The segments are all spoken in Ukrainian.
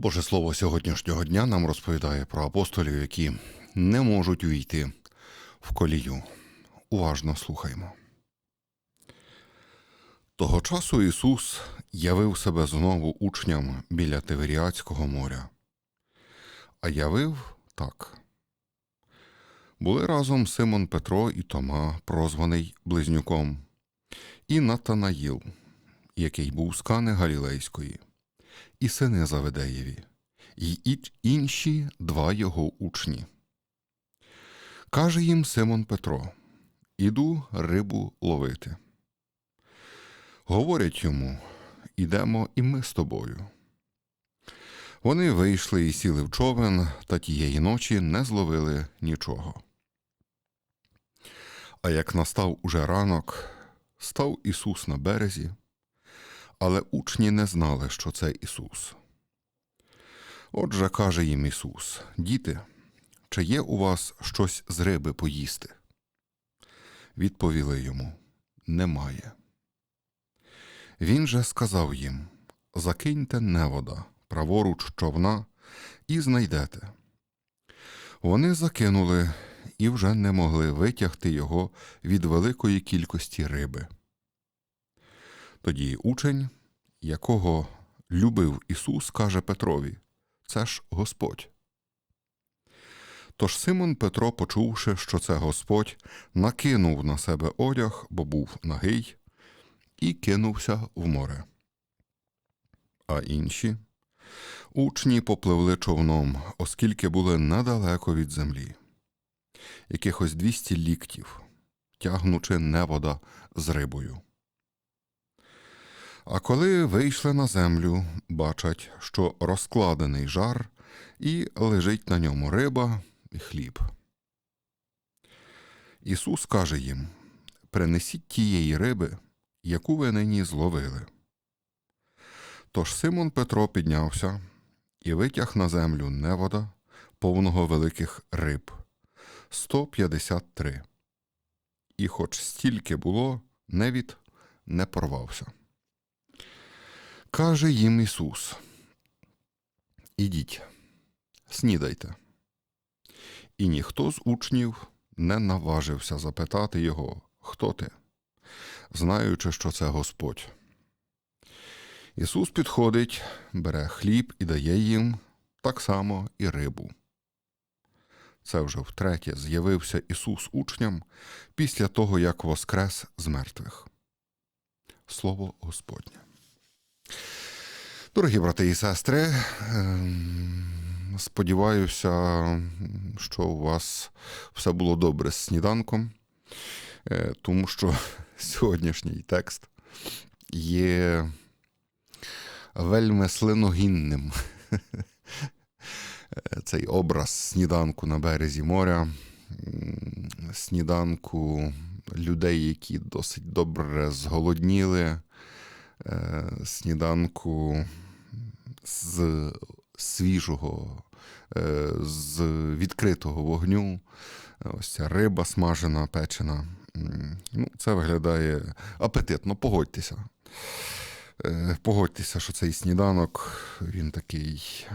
Боже Слово сьогоднішнього дня нам розповідає про апостолів, які не можуть увійти в колію. Уважно слухаймо. Того часу Ісус явив себе знову учням біля Тиверіатського моря. А явив так. Були разом Симон Петро і Тома, прозваний Близнюком, і Натанаїл, який був з Кани Галілейської, і сини Заведеєві, і інші два його учні. Каже їм Симон Петро: Іду рибу ловити. Говорять йому, ідемо і ми з тобою. Вони вийшли і сіли в човен, та тієї ночі не зловили нічого. А як настав уже ранок, став Ісус на березі, але учні не знали, що це Ісус. Отже, каже їм Ісус: Діти, чи є у вас щось з риби поїсти? Відповіли йому: Немає. Він же сказав їм: Закиньте невода, праворуч човна, і знайдете. Вони закинули і вже не могли витягти його від великої кількості риби. Тоді учень, якого любив Ісус, каже Петрові: Це ж Господь. Тож Симон Петро, почувши, що це Господь, накинув на себе одяг, бо був нагий, і кинувся в море. А інші учні попливли човном, оскільки були недалеко від землі, якихось двісті ліктів, тягнучи невода з рибою. А коли вийшли на землю, бачать, що розкладений жар, і лежить на ньому риба і хліб. Ісус каже їм: Принесіть тієї риби, яку ви нині зловили. Тож Симон Петро піднявся і витяг на землю невода, повного великих риб 153. І хоч стільки було, невід не порвався. Каже їм Ісус: Ідіть, снідайте. І ніхто з учнів не наважився запитати його, хто ти, знаючи, що це Господь. Ісус підходить, бере хліб і дає їм так само і рибу. Це вже втретє з'явився Ісус учням після того, як воскрес з мертвих. Слово Господнє. Дорогі брати і сестри, ем, сподіваюся, що у вас все було добре з сніданком, е, тому що сьогоднішній текст є вельми слиногінним. Цей образ сніданку на березі моря, сніданку людей, які досить добре зголодніли, е, сніданку з свіжого, е, з відкритого вогню. Ось ця риба смажена, печена. Ну, Це виглядає апетитно, погодьтеся. Е, Погодьтеся, що цей сніданок, він такий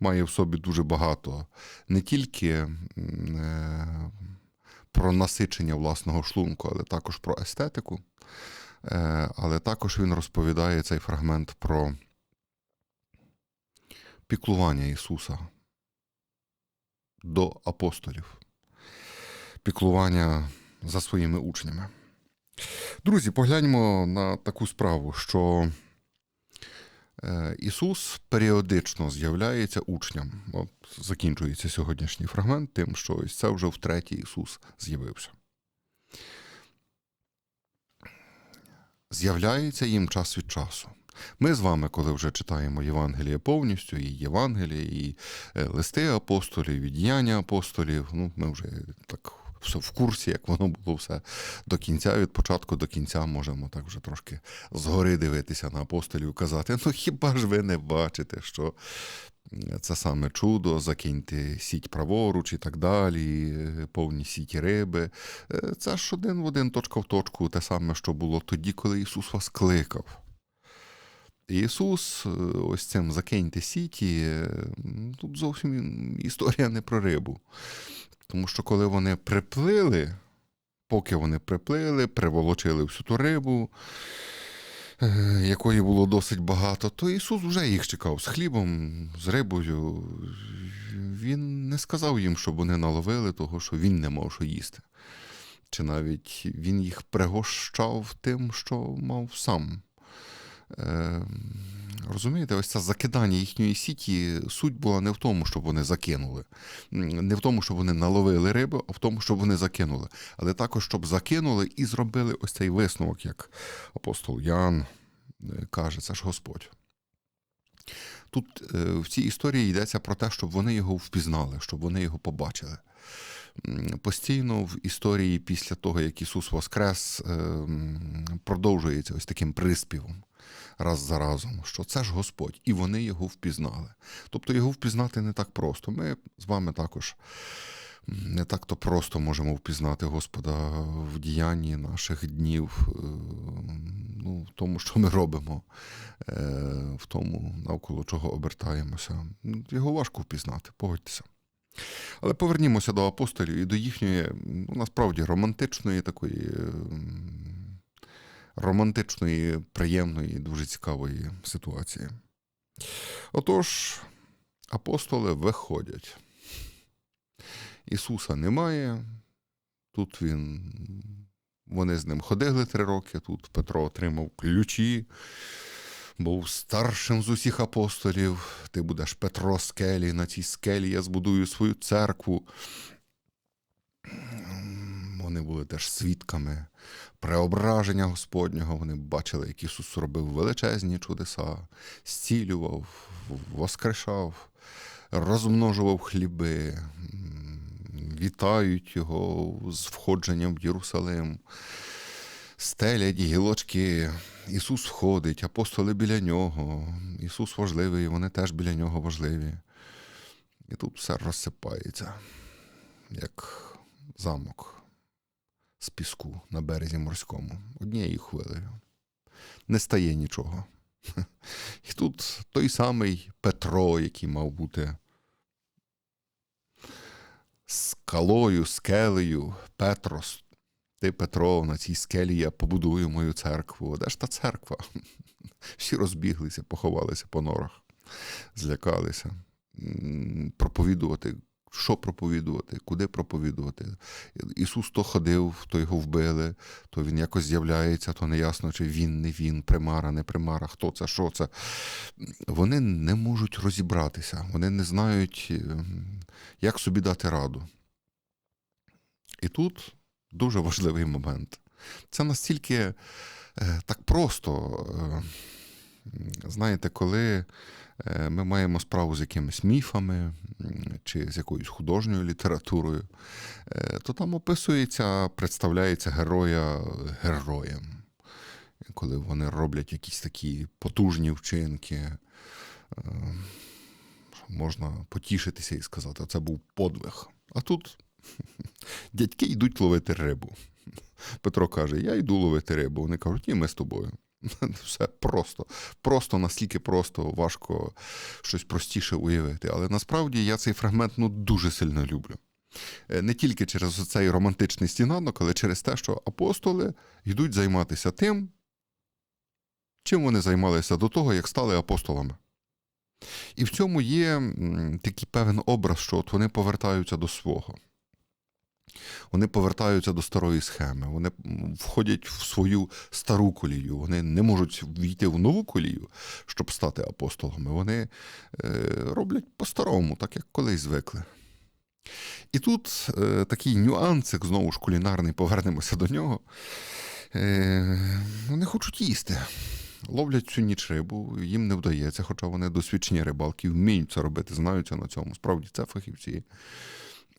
має в собі дуже багато не тільки е, про насичення власного шлунку, але також про естетику. Е, Але також він розповідає цей фрагмент про піклування Ісуса до апостолів, піклування за своїми учнями. Друзі, погляньмо на таку справу, що е, Ісус періодично з'являється учням. От Закінчується сьогоднішній фрагмент, тим, що ось це вже втретє Ісус з'явився. З'являється їм час від часу. Ми з вами, коли вже читаємо Євангеліє повністю, і Євангеліє, і е, листи апостолів, і діяння апостолів, ну, ми вже так в курсі, як воно було все до кінця, від початку до кінця можемо так вже трошки згори дивитися на апостолів і казати: ну хіба ж ви не бачите, що це саме чудо, закиньте сіть праворуч і так далі, повні сіті риби. Це ж один в один точка в точку, те саме, що було тоді, коли Ісус вас кликав. Ісус, е, ось цим закиньте сіті, е, тут зовсім історія не про рибу. Тому що коли вони приплили, поки вони приплили, приволочили всю ту рибу, е, якої було досить багато, то Ісус вже їх чекав з хлібом, з рибою. Він не сказав їм, щоб вони наловили того, що він не мав що їсти. Чи навіть він їх пригощав тим, що мав сам. Розумієте, ось це закидання їхньої сіті, суть була не в тому, щоб вони закинули, не в тому, щоб вони наловили рибу, а в тому, щоб вони закинули. Але також, щоб закинули і зробили ось цей висновок, як апостол Ян е, каже, це ж Господь. Тут е, в цій історії йдеться про те, щоб вони його впізнали, щоб вони його побачили. Постійно в історії після того, як Ісус Воскрес, е, продовжується ось таким приспівом раз за разом, що це ж Господь, і вони його впізнали. Тобто його впізнати не так просто. Ми з вами також не так то просто можемо впізнати Господа в діянні наших днів, е, ну, в тому, що ми робимо, е, в тому, навколо чого обертаємося. Його важко впізнати, погодьтеся. Але повернімося до апостолів і до їхньої, ну, насправді, романтичної такої. е, Романтичної, приємної, дуже цікавої ситуації. Отож, апостоли виходять. Ісуса немає. Тут він. Вони з ним ходили три роки. Тут Петро отримав ключі, був старшим з усіх апостолів. Ти будеш Петро скелі. На цій скелі я збудую свою церкву. Вони були теж свідками преображення Господнього. Вони бачили, як Ісус робив величезні чудеса, зцілював, воскрешав, розмножував хліби, вітають його з входженням в Єрусалим. Стелять гілочки, Ісус входить, апостоли біля нього, Ісус важливий, вони теж біля нього важливі. І тут все розсипається, як замок з піску на березі морському, однією хвилею. Не стає нічого. І тут той самий Петро, який мав бути скалою, скелею, Петрос. Ти, Петро, на цій скелі я побудую мою церкву. Де ж та церква? Всі розбіглися, поховалися по норах, злякалися. Проповідувати що проповідувати, куди проповідувати. Ісус то ходив, то його вбили, то він якось з'являється, то неясно, чи він, не він, примара, не примара, хто це, що це. Вони не можуть розібратися, вони не знають, ем, як собі дати раду. І тут дуже важливий момент. Це настільки е, так просто. Е, знаєте, коли е, ми маємо справу з якимись міфами чи з якоюсь художньою літературою, то там описується, представляється героя героєм. Коли вони роблять якісь такі потужні вчинки, можна потішитися і сказати, це був подвиг. А тут дядьки йдуть ловити рибу. Петро каже: Я йду ловити рибу. Вони кажуть, ні, ми з тобою. Все просто, просто настільки просто, важко щось простіше уявити. Але насправді я цей фрагмент ну, дуже сильно люблю. Е, Не тільки через цей романтичний стінанок, але через те, що апостоли йдуть займатися тим, чим вони займалися до того, як стали апостолами. І в цьому є такий певен образ, що от вони повертаються до свого. Вони повертаються до старої схеми, вони входять в свою стару колію, вони не можуть війти в нову колію, щоб стати апостолами. Вони е, роблять по-старому, так як колись звикли. І тут е, такий нюансик, знову ж кулінарний, повернемося до нього. Е, вони хочуть їсти. Ловлять цю ніч рибу, їм не вдається, хоча вони досвідчені рибалки, вміють це робити, знаються на цьому. Справді це фахівці.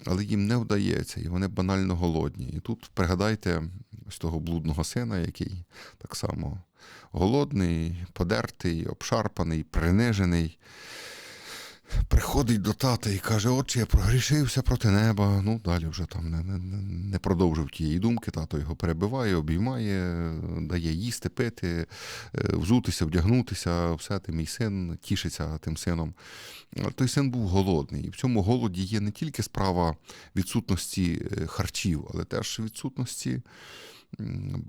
Але їм не вдається, і вони банально голодні. І тут пригадайте ось того блудного сина, який так само голодний, подертий, обшарпаний, принижений. Приходить до тата і каже: Отче, я прогрішився проти неба. Ну, далі вже там не, не, не- продовжив тієї думки. Тато його перебиває, обіймає, дає їсти, пити, е, взутися, вдягнутися. Все, ти мій син тішиться тим сином. Той син був голодний. І в цьому голоді є не тільки справа відсутності е, харчів, але теж відсутності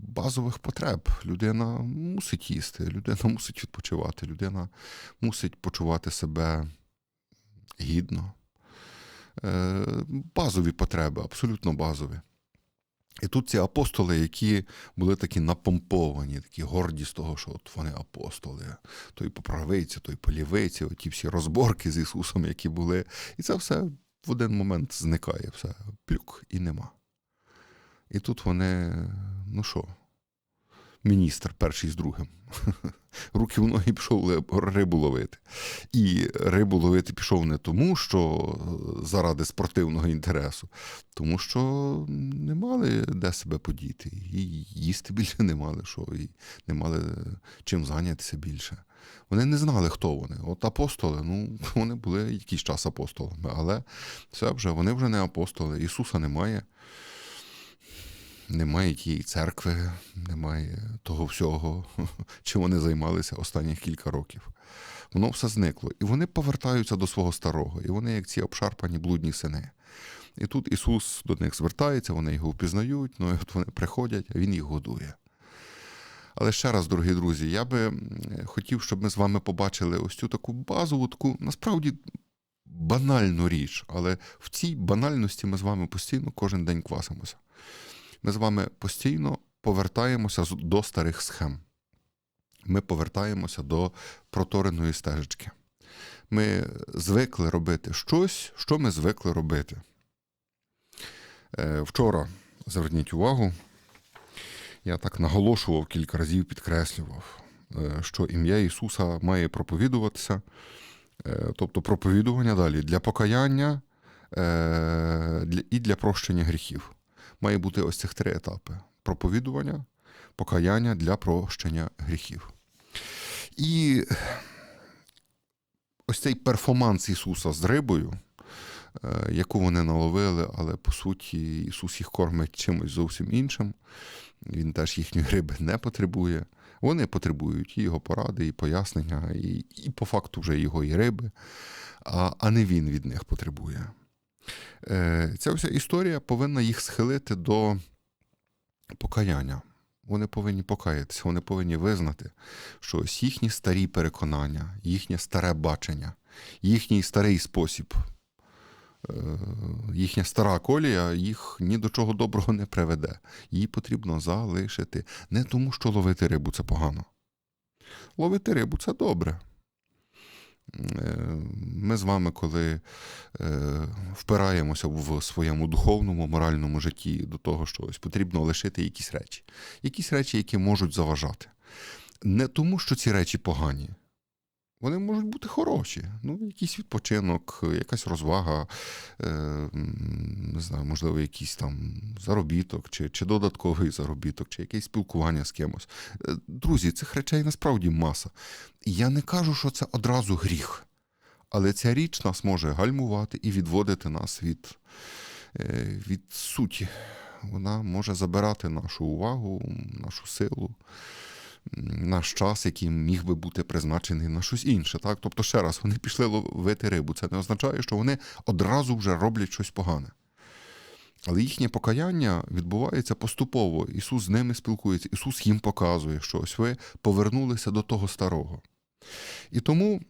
базових потреб. Людина мусить їсти, людина мусить відпочивати, людина мусить почувати себе гідно. Е, Базові потреби, абсолютно базові. І тут ці апостоли, які були такі напомповані, такі горді з того, що от вони апостоли, той правиці, той по лівиці, оті всі розборки з Ісусом, які були. І це все в один момент зникає, все плюк і нема. І тут вони, ну що, міністр перший з другим. Руки в ноги пішов рибу ловити. І рибу ловити пішов не тому, що е, заради спортивного інтересу, тому що не мали де себе подіти. І їсти більше не мали що, і не мали чим зайнятися більше. Вони не знали, хто вони. От апостоли, ну, вони були якийсь час апостолами, але це вже вони вже не апостоли. Ісуса немає. Немає тієї церкви, немає того всього, чим вони займалися останніх кілька років. Воно все зникло. І вони повертаються до свого старого, і вони, як ці обшарпані блудні сини. І тут Ісус до них звертається, вони його впізнають, ну і от вони приходять, а Він їх годує. Але ще раз, дорогі друзі, я би хотів, щоб ми з вами побачили ось цю таку базову, таку насправді банальну річ, але в цій банальності ми з вами постійно кожен день квасимося. Ми з вами постійно повертаємося до старих схем. Ми повертаємося до протореної стежечки. Ми звикли робити щось, що ми звикли робити. Е, Вчора, зверніть увагу, я так наголошував кілька разів, підкреслював, е, що ім'я Ісуса має проповідуватися, е, тобто проповідування далі для покаяння і для прощення гріхів. Має бути ось цих три етапи: проповідування, покаяння для прощення гріхів. І ось цей перформанс Ісуса з рибою, е, яку вони наловили, але по суті Ісус їх кормить чимось зовсім іншим. Він теж їхньої риби не потребує. Вони потребують і його поради, і пояснення, і, і по факту вже його і риби, а, а не він від них потребує. Е, Ця вся історія повинна їх схилити до покаяння. Вони повинні покаятися, вони повинні визнати, що ось їхні старі переконання, їхнє старе бачення, їхній старий спосіб, е, їхня стара колія їх ні до чого доброго не приведе. Її потрібно залишити. Не тому, що ловити рибу це погано. Ловити рибу це добре. Е, Ми з вами, коли е, впираємося в своєму духовному, моральному житті до того, що ось потрібно лишити якісь речі, якісь речі, які можуть заважати. Не тому, що ці речі погані. Вони можуть бути хороші. Ну, якийсь відпочинок, якась розвага, е, не знаю, можливо, якийсь там заробіток, чи, чи додатковий заробіток, чи якесь спілкування з кимось. Е, Друзі, цих речей насправді маса. Я не кажу, що це одразу гріх. Але ця річ нас може гальмувати і відводити нас від, е, від суті. Вона може забирати нашу увагу, нашу силу, наш час, який міг би бути призначений на щось інше. Так? Тобто, ще раз, вони пішли ловити рибу. Це не означає, що вони одразу вже роблять щось погане. Але їхнє покаяння відбувається поступово. Ісус з ними спілкується, Ісус їм показує, що ось ви повернулися до того старого. І тому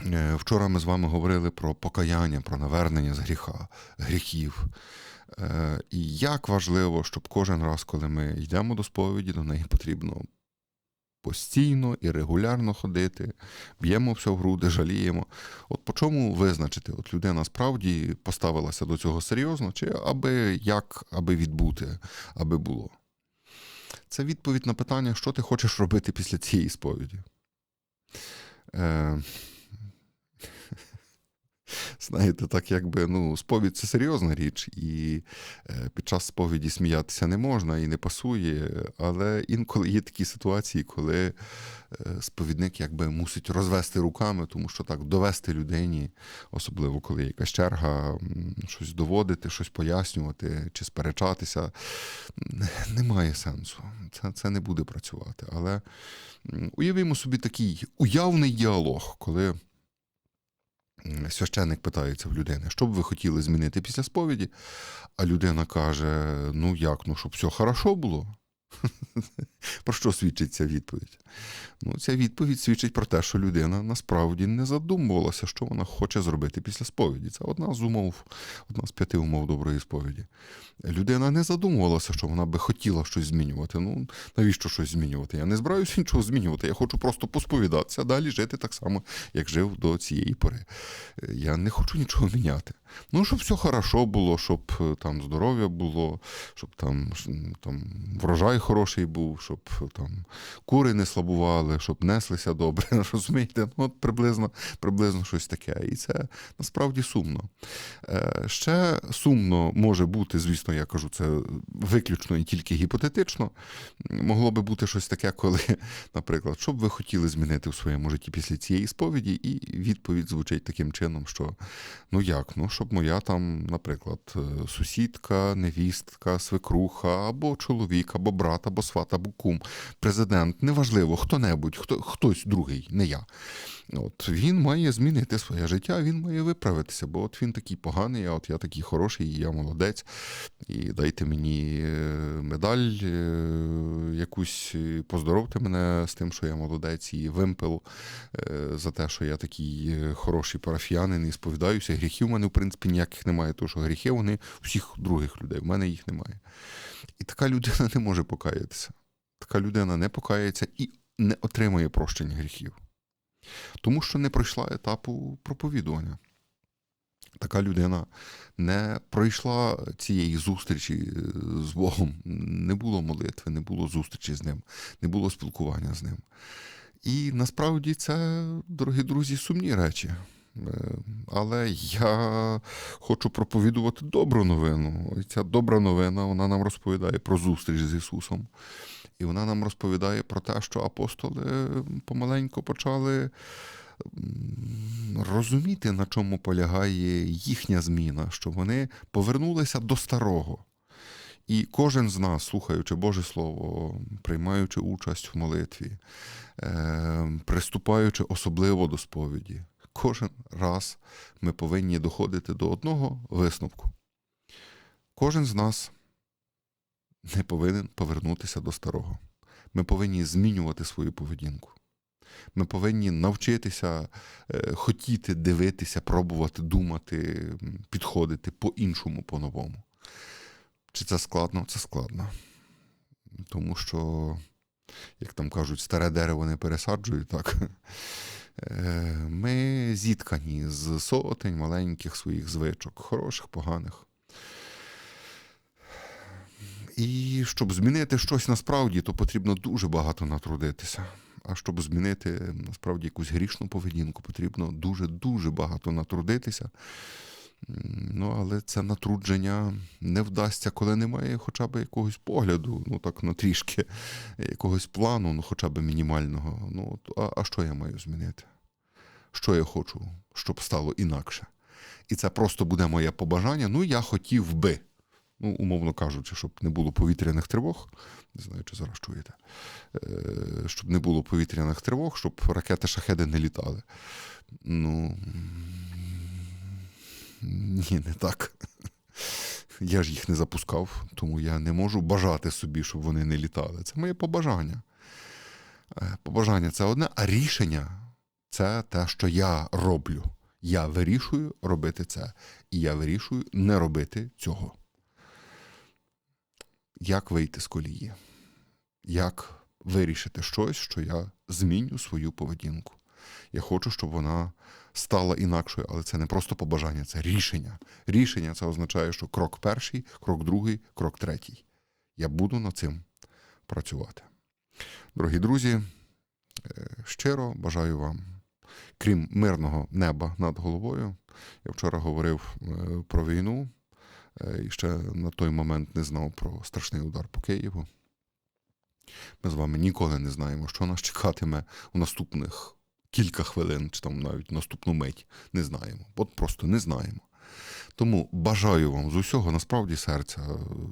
е, вчора ми з вами говорили про покаяння, про навернення з гріха, гріхів. Е, І як важливо, щоб кожен раз, коли ми йдемо до сповіді, до неї потрібно постійно і регулярно ходити, б'ємо все в груди, жаліємо. От по чому визначити? От людина справді поставилася до цього серйозно, чи аби як, аби відбути, аби було? Це відповідь на питання, що ти хочеш робити після цієї сповіді. Е, знаєте, так якби ну, сповідь це серйозна річ, і е, під час сповіді сміятися не можна і не пасує. Але інколи є такі ситуації, коли е, сповідник якби мусить розвести руками, тому що так довести людині, особливо коли якась черга, щось доводити, щось пояснювати чи сперечатися, немає сенсу. Це, це не буде працювати. Але уявімо собі такий уявний діалог, коли. Священник питається в людини, що б ви хотіли змінити після сповіді? А людина каже: ну як, ну щоб все хорошо було. Про що свідчить ця відповідь? Ну, ця відповідь свідчить про те, що людина насправді не задумувалася, що вона хоче зробити після сповіді. Це одна з умов, одна з п'яти умов доброї сповіді. Людина не задумувалася, що вона би хотіла щось змінювати. Ну, навіщо щось змінювати? Я не збираюся нічого змінювати. Я хочу просто посповідатися, далі жити так само, як жив до цієї пори. Я не хочу нічого міняти. Ну, щоб все хорошо було, щоб е, там здоров'я було, щоб там, там врожай хороший був, щоб там кури не слабували, щоб неслися добре. Розумієте? Ну, от приблизно, приблизно щось таке. І це насправді сумно. Е, Ще сумно може бути, звісно, я кажу, це виключно і тільки гіпотетично. Могло би бути щось таке, коли, наприклад, що б ви хотіли змінити в своєму житті після цієї сповіді, і відповідь звучить таким чином, що ну як, ну щоб моя там, наприклад, е, сусідка, невістка, свекруха, або чоловік, або брат, або сват, або кум, президент, неважливо, хто-небудь, хто, хтось другий, не я. От він має змінити своє життя, він має виправитися, бо от він такий поганий, а от я такий хороший, я молодець. І дайте мені е, медаль е, якусь, е, поздоровте мене з тим, що я молодець, і вимпел за те, що я такий хороший парафіянин і сповідаюся. Гріхів у мене, в принципі, ніяких немає, тому що гріхи вони всіх других людей. В мене їх немає. І така людина не може покаятися. Така людина не покається і не отримує прощення гріхів. Тому що не пройшла етапу проповідування. Така людина не пройшла цієї зустрічі е, з Богом. Не було молитви, не було зустрічі з ним, не було спілкування з ним. І насправді це, дорогі друзі, сумні речі. Е, Але я хочу проповідувати добру новину. І ця добра новина вона нам розповідає про зустріч з Ісусом. І вона нам розповідає про те, що апостоли помаленьку почали розуміти, на чому полягає їхня зміна, що вони повернулися до старого. І кожен з нас, слухаючи Боже Слово, приймаючи участь в молитві, е, приступаючи особливо до сповіді, кожен раз ми повинні доходити до одного висновку. Кожен з нас не повинен повернутися до старого. Ми повинні змінювати свою поведінку. Ми повинні навчитися е, хотіти дивитися, пробувати думати, підходити по-іншому, по-новому. Чи це складно? Це складно. Тому що, як там кажуть, старе дерево не пересаджують, так. Е, Ми зіткані з сотень маленьких своїх звичок, хороших, поганих. І щоб змінити щось насправді, то потрібно дуже багато натрудитися. А щоб змінити насправді якусь грішну поведінку, потрібно дуже-дуже багато натрудитися. Ну, але це натрудження не вдасться, коли немає хоча б якогось погляду, ну так на трішки, якогось плану, ну хоча б мінімального. Ну, а, а що я маю змінити? Що я хочу, щоб стало інакше? І це просто буде моє побажання. Ну, я хотів би. Ну, умовно кажучи, щоб не було повітряних тривог. Не знаю, чи зараз чуєте. Е, Щоб не було повітряних тривог, щоб ракети шахеди не літали. Ну. Ні, не так. Я ж їх не запускав, тому я не можу бажати собі, щоб вони не літали. Це моє побажання. Е, Побажання це одне, а рішення це те, що я роблю. Я вирішую робити це. І я вирішую не робити цього. Як вийти з колії? Як вирішити щось, що я зміню свою поведінку? Я хочу, щоб вона стала інакшою, але це не просто побажання, це рішення. Рішення це означає, що крок перший, крок другий, крок третій. Я буду над цим працювати. Дорогі друзі, е, щиро бажаю вам крім мирного неба над головою. Я вчора говорив е, про війну е, і ще на той момент не знав про страшний удар по Києву. Ми з вами ніколи не знаємо, що нас чекатиме у наступних кілька хвилин, чи там навіть наступну мить. Не знаємо. От просто не знаємо. Тому бажаю вам з усього насправді серця,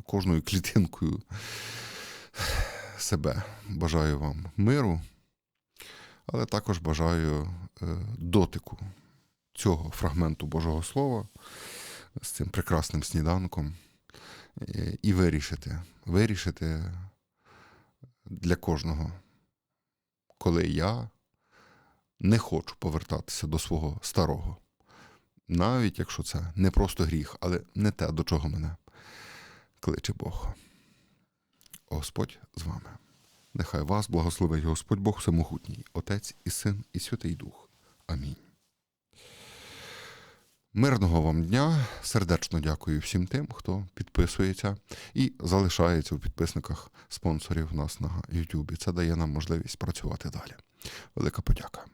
кожною клітинкою себе. Бажаю вам миру, але також бажаю е, дотику цього фрагменту Божого Слова з цим прекрасним сніданком е, і вирішити, вирішити для кожного, коли я не хочу повертатися до свого старого, навіть якщо це не просто гріх, але не те, до чого мене кличе Бог. Господь з вами. Нехай вас благословить Господь Бог Всемогутній, Отець і Син, і Святий Дух. Амінь. Мирного вам дня. Сердечно дякую всім тим, хто підписується і залишається у підписниках спонсорів нас на YouTube. Це дає нам можливість працювати далі. Велика подяка.